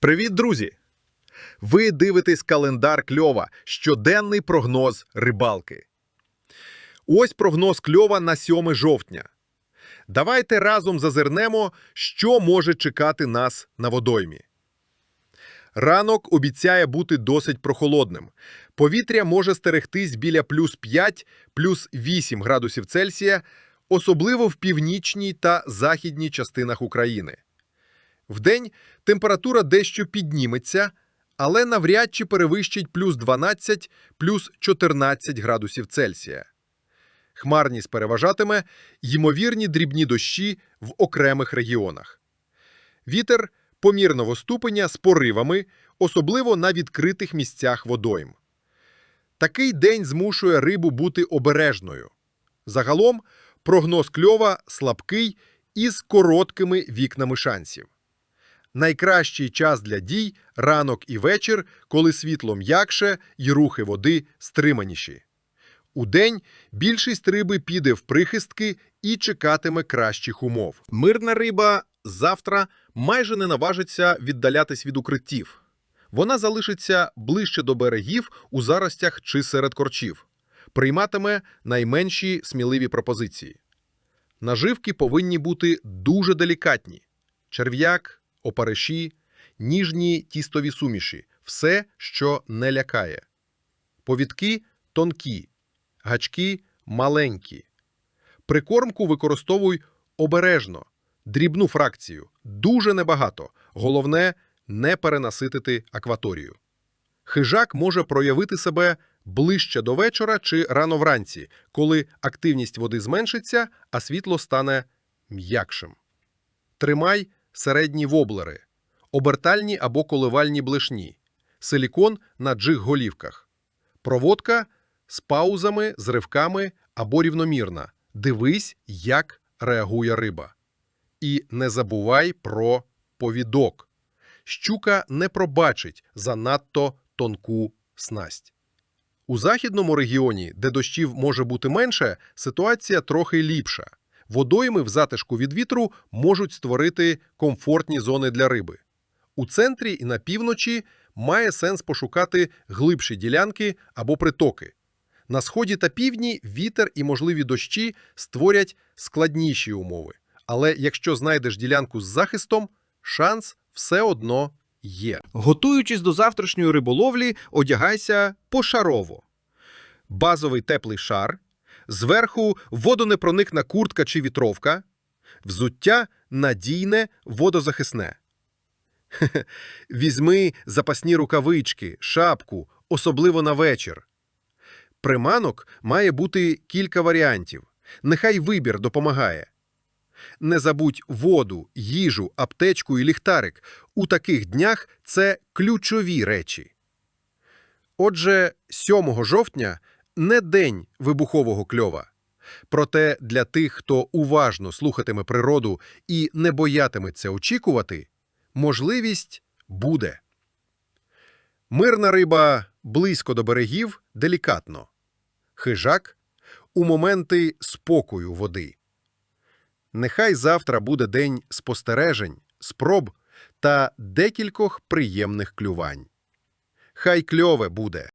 Привіт, друзі! Ви дивитесь календар кльова, щоденний прогноз рибалки. Ось прогноз кльова на 7 жовтня. Давайте разом зазирнемо, що може чекати нас на водоймі. Ранок обіцяє бути досить прохолодним. Повітря може стерегтись біля плюс 5, плюс 8 градусів Цельсія, особливо в північній та західній частинах України. Вдень температура дещо підніметься, але навряд чи перевищить плюс 12, плюс 14 градусів Цельсія. Хмарність переважатиме ймовірні дрібні дощі в окремих регіонах. Вітер помірного ступеня з поривами, особливо на відкритих місцях водойм. Такий день змушує рибу бути обережною. Загалом прогноз кльова слабкий із короткими вікнами шансів. Найкращий час для дій ранок і вечір, коли світло м'якше і рухи води стриманіші. Удень більшість риби піде в прихистки і чекатиме кращих умов. Мирна риба завтра майже не наважиться віддалятись від укриттів. Вона залишиться ближче до берегів у заростях чи серед корчів, прийматиме найменші сміливі пропозиції. Наживки повинні бути дуже делікатні: черв'як, опариші, ніжні тістові суміші все, що не лякає. Повідки тонкі, гачки маленькі. Прикормку використовуй обережно, дрібну фракцію, дуже небагато. Головне не перенаситити акваторію. Хижак може проявити себе ближче до вечора чи рано вранці, коли активність води зменшиться, а світло стане м'якшим. Тримай середні воблери, обертальні або коливальні блешні, силікон на джиг-голівках, проводка з паузами, з ривками або рівномірна. Дивись, як реагує риба. І не забувай про повідок. Щука не пробачить занадто тонку снасть. У західному регіоні, де дощів може бути менше, ситуація трохи ліпша. Водойми в затишку від вітру можуть створити комфортні зони для риби. У центрі і на півночі має сенс пошукати глибші ділянки або притоки. На сході та півдні вітер і можливі дощі створять складніші умови. Але якщо знайдеш ділянку з захистом, шанс все одно є. Готуючись до завтрашньої риболовлі, одягайся пошарово. Базовий теплий шар, зверху водонепроникна куртка чи вітровка, взуття надійне водозахисне. Візьми запасні рукавички, шапку, особливо на вечір. Приманок має бути кілька варіантів. Нехай вибір допомагає. Не забудь воду, їжу, аптечку і ліхтарик. У таких днях це ключові речі. Отже, 7 жовтня не день вибухового кльова. Проте для тих, хто уважно слухатиме природу і не боятиметься очікувати, можливість буде. Мирна риба близько до берегів делікатно. Хижак у моменти спокою води. Нехай завтра буде день спостережень, спроб та декількох приємних клювань. Хай кльове буде.